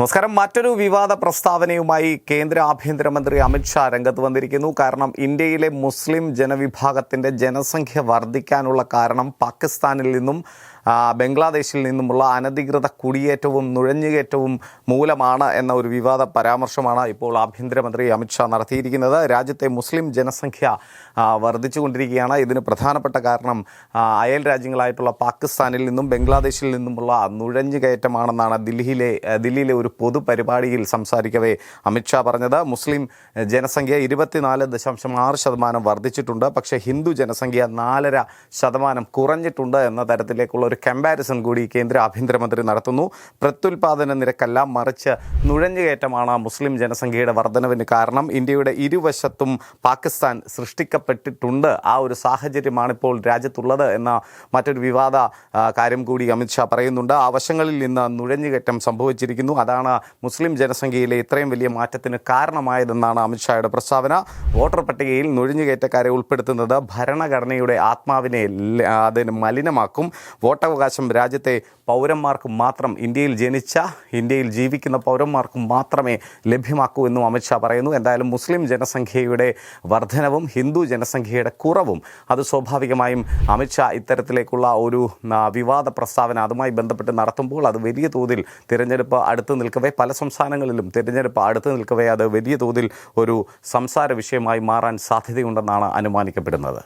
നമസ്കാരം. മറ്റൊരു വിവാദ പ്രസ്താവനയുമായി കേന്ദ്ര ആഭ്യന്തരമന്ത്രി അമിത്ഷാ രംഗത്ത് വന്നിരിക്കുന്നു. കാരണം ഇന്ത്യയിലെ മുസ്ലിം ജനവിഭാഗത്തിന്റെ ജനസംഖ്യ വർദ്ധിക്കാനുള്ള കാരണം പാകിസ്ഥാനിൽ നിന്നും ബംഗ്ലാദേശിൽ നിന്നുമുള്ള അനധികൃത കുടിയേറ്റവും നുഴഞ്ഞുകയറ്റവും മൂലമാണ് എന്ന ഒരു വിവാദ പരാമർശമാണ് ഇപ്പോൾ ആഭ്യന്തരമന്ത്രി അമിത്ഷാ നടത്തിയിരിക്കുന്നത്. രാജ്യത്തെ മുസ്ലിം ജനസംഖ്യ വർദ്ധിച്ചുകൊണ്ടിരിക്കുകയാണ്. ഇതിന് പ്രധാനപ്പെട്ട കാരണം അയൽ രാജ്യങ്ങളായിട്ടുള്ള പാകിസ്ഥാനിൽ നിന്നും ബംഗ്ലാദേശിൽ നിന്നുമുള്ള നുഴഞ്ഞുകയറ്റമാണെന്നാണ് ദില്ലിയിലെ ദില്ലിയിലെ ഒരു പൊതുപരിപാടിയിൽ സംസാരിക്കവേ അമിത്ഷാ പറഞ്ഞത്. മുസ്ലിം ജനസംഖ്യ ഇരുപത്തിനാല് ദശാംശം ആറ് ശതമാനം വർദ്ധിച്ചിട്ടുണ്ട്. പക്ഷേ ഹിന്ദു ജനസംഖ്യ നാലര ശതമാനം കുറഞ്ഞിട്ടുണ്ട് എന്ന തരത്തിലേക്കുള്ള ഒരു കമ്പാരിസൺ കൂടി കേന്ദ്ര ആഭ്യന്തരമന്ത്രി നടത്തുന്നു. പ്രത്യുൽപാദന നിരക്കല്ല മറിച്ച് നുഴഞ്ഞുകയറ്റമാണ് മുസ്ലിം ജനസംഖ്യയുടെ വർധനവിന് കാരണം. ഇന്ത്യയുടെ ഇരുവശത്തും പാകിസ്ഥാൻ സൃഷ്ടിക്കപ്പെട്ടിട്ടുണ്ട്. ആ ഒരു സാഹചര്യമാണ് ഇപ്പോൾ രാജ്യത്തുള്ളത് എന്ന മറ്റൊരു വിവാദ കാര്യം കൂടി അമിത്ഷാ പറയുന്നുണ്ട്. ആ വശങ്ങളിൽ നിന്ന് നുഴഞ്ഞുകയറ്റം സംഭവിച്ചിരിക്കുന്നു. അതാണ് മുസ്ലിം ജനസംഖ്യയിലെ ഇത്രയും വലിയ മാറ്റത്തിന് കാരണമായതെന്നാണ് അമിത്ഷായുടെ പ്രസ്താവന. വോട്ടർ പട്ടികയിൽ നുഴഞ്ഞുകയറ്റക്കാരെ ഉൾപ്പെടുത്തുന്നത് ഭരണഘടനയുടെ ആത്മാവിനെ അതിന് മലിനമാക്കും. വോട്ടവകാശം രാജ്യത്തെ പൗരന്മാർക്ക് മാത്രം ഇന്ത്യയിൽ ജനിച്ച ഇന്ത്യയിൽ ജീവിക്കുന്ന പൗരന്മാർക്ക് മാത്രമേ ലഭ്യമാക്കൂ എന്നും അമിത്ഷാ പറയുന്നു. എന്തായാലും മുസ്ലിം ജനസംഖ്യയുടെ വർധനവും ഹിന്ദു ജനസംഖ്യയുടെ കുറവും അത് സ്വാഭാവികമായും അമിത്ഷാ ഇത്തരത്തിലേക്കുള്ള ഒരു വിവാദ പ്രസ്താവന അതുമായി ബന്ധപ്പെട്ട് നടത്തുമ്പോൾ അത് വലിയ തോതിൽ തിരഞ്ഞെടുപ്പ് അടുത്ത് നിൽക്കവേ പല സംസ്ഥാനങ്ങളിലും തിരഞ്ഞെടുപ്പ് അടുത്ത് നിൽക്കവേ അത് വലിയ തോതിൽ ഒരു സംസാര വിഷയമായി മാറാൻ സാധ്യതയുണ്ടെന്നാണ് അനുമാനിക്കപ്പെടുന്നത്.